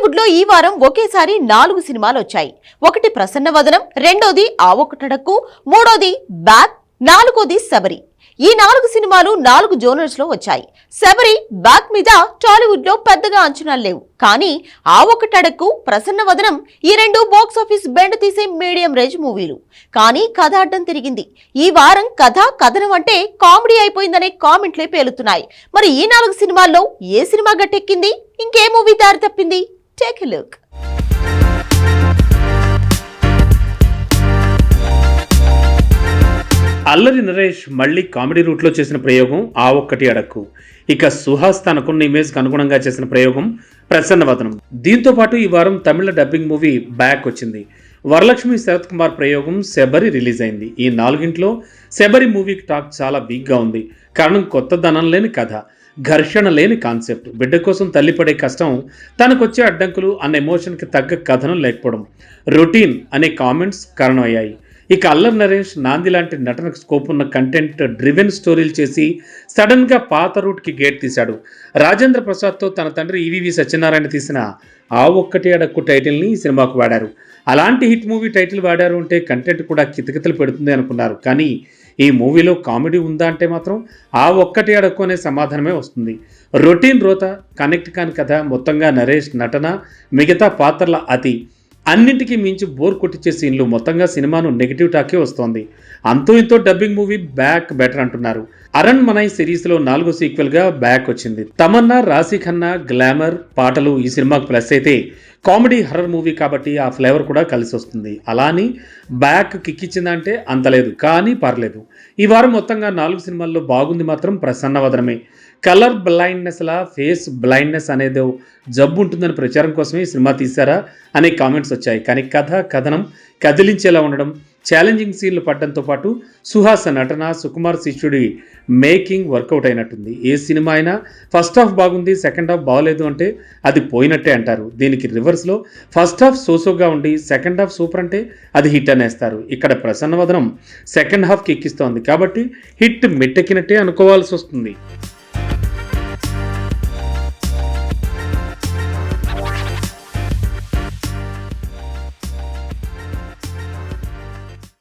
టాలీవుడ్లో ఈ వారం ఒకేసారి నాలుగు సినిమాలు వచ్చాయి. ఒకటి ప్రసన్న వదనం రెండోది ఆ ఒకటడక్కు మూడోది బ్యాక్ నాలుగోది శబరి. ఈ నాలుగు సినిమాలు నాలుగు జోనర్స్లో వచ్చాయి. శబరి బ్యాక్ మీద టాలీవుడ్లో పెద్దగా అంచనాలు లేవు. కానీ ఆ ఒకటడకు ప్రసన్న వదనం ఈ రెండు బాక్స్ ఆఫీస్ బెండ్ తీసే మీడియం రేంజ్ మూవీలు. కానీ కథ అడ్డం తిరిగింది. ఈ వారం కథ కథనం అంటే కామెడీ అయిపోయిందనే కామెంట్లే పేలుతున్నాయి. మరి ఈ నాలుగు సినిమాల్లో ఏ సినిమా గట్టెక్కింది? ఇంకే మూవీ దారి తప్పింది? టేక్ లుక్ అల్లరి నరేష్ మళ్ళీ కామెడీ రూట్లో చేసిన ప్రయోగం ఆ ఒక్కటి అడక్కు. ఇక సుహాస్ తనకున్న ఇమేజ్కి అనుగుణంగా చేసిన ప్రయోగం ప్రసన్నవదనం. దీంతో పాటు ఈ వారం తమిళ డబ్బింగ్ మూవీ బ్యాక్ వచ్చింది. వరలక్ష్మి శరత్ కుమార్ ప్రయోగం శబరి రిలీజ్ అయింది. ఈ నాలుగింట్లో శబరి మూవీకి టాక్ చాలా వీక్గా ఉంది. కారణం కొత్త ధనం లేని కథ. ఘర్షణ లేని కాన్సెప్ట్. బిడ్డ కోసం తల్లి పడే కష్టం తనకొచ్చే అడ్డంకులు అన్న ఎమోషన్కి తగ్గ కథనం లేకపోవడం. రొటీన్ అనే కామెంట్స్ కారణమయ్యాయి. ఇక అల్లం నరేష్ నాంది లాంటి నటనకు స్కోప్ ఉన్న కంటెంట్ డ్రివెన్ స్టోరీలు చేసి సడన్గా పాత రూట్కి గేట్ తీశాడు. రాజేంద్ర ప్రసాద్తో తన తండ్రి ఈవీవి సత్యనారాయణ తీసిన ఆ ఒక్కటి అడక్కు టైటిల్ని ఈ సినిమాకు వాడారు. అలాంటి హిట్ మూవీ టైటిల్ వాడారు అంటే కంటెంట్ కూడా కితకితలు పెడుతుంది అనుకున్నారు. కానీ ఈ మూవీలో కామెడీ ఉందా అంటే మాత్రం ఆ ఒక్కటి అడుక్కునే సమాధానమే వస్తుంది. రొటీన్ రోత కనెక్ట్ కాని కథ మొత్తంగా నరేష్ నటన మిగతా పాత్రల అతి అన్నింటికీ మించి బోర్ కొట్టించే సీన్లు మొత్తంగా సినిమాను నెగిటివ్ టాకే వస్తోంది. అంతో ఇంతో డబ్బింగ్ మూవీ బ్యాక్ బెటర్ అంటున్నారు. అరణ్ మనై సిరీస్లో నాలుగో సీక్వెల్గా బ్యాక్ వచ్చింది. తమన్నా రాశి ఖన్నా గ్లామర్ పాటలు ఈ సినిమాకు ప్లస్ అయితే కామెడీ హర్రర్ మూవీ కాబట్టి ఆ ఫ్లేవర్ కూడా కలిసి వస్తుంది. అలా అని బ్యాక్ కిక్కిచ్చిందంటే అంత లేదు. కానీ పర్లేదు. ఈ వారం మొత్తంగా నాలుగు సినిమాల్లో బాగుంది మాత్రం ప్రసన్నవదనమే. కలర్ బ్లైండ్నెస్ లా ఫేస్ బ్లైండ్నెస్ అనేది జబ్బు ఉంటుందని ప్రచారం కోసమే ఈ సినిమా తీశారా అనే కామెంట్స్ వచ్చాయి. కానీ కథ కథనం కదిలించేలా ఉండడం ఛాలెంజింగ్ సీన్లు పడడంతో పాటు సుహాస నటన సుకుమార్ శిష్యుడి మేకింగ్ వర్కౌట్ అయినట్టుంది. ఏ సినిమా అయినా ఫస్ట్ హాఫ్ బాగుంది సెకండ్ హాఫ్ బాగలేదు అంటే అది పోయినట్టే అంటారు. దీనికి రివర్స్లో ఫస్ట్ హాఫ్ సోసోగా ఉండి సెకండ్ హాఫ్ సూపర్ అంటే అది హిట్ అనేస్తారు. ఇక్కడ ప్రసన్నవదనం సెకండ్ హాఫ్కి ఎక్కిస్తోంది. కాబట్టి హిట్ మెట్టెక్కినట్టే అనుకోవాల్సి వస్తుంది.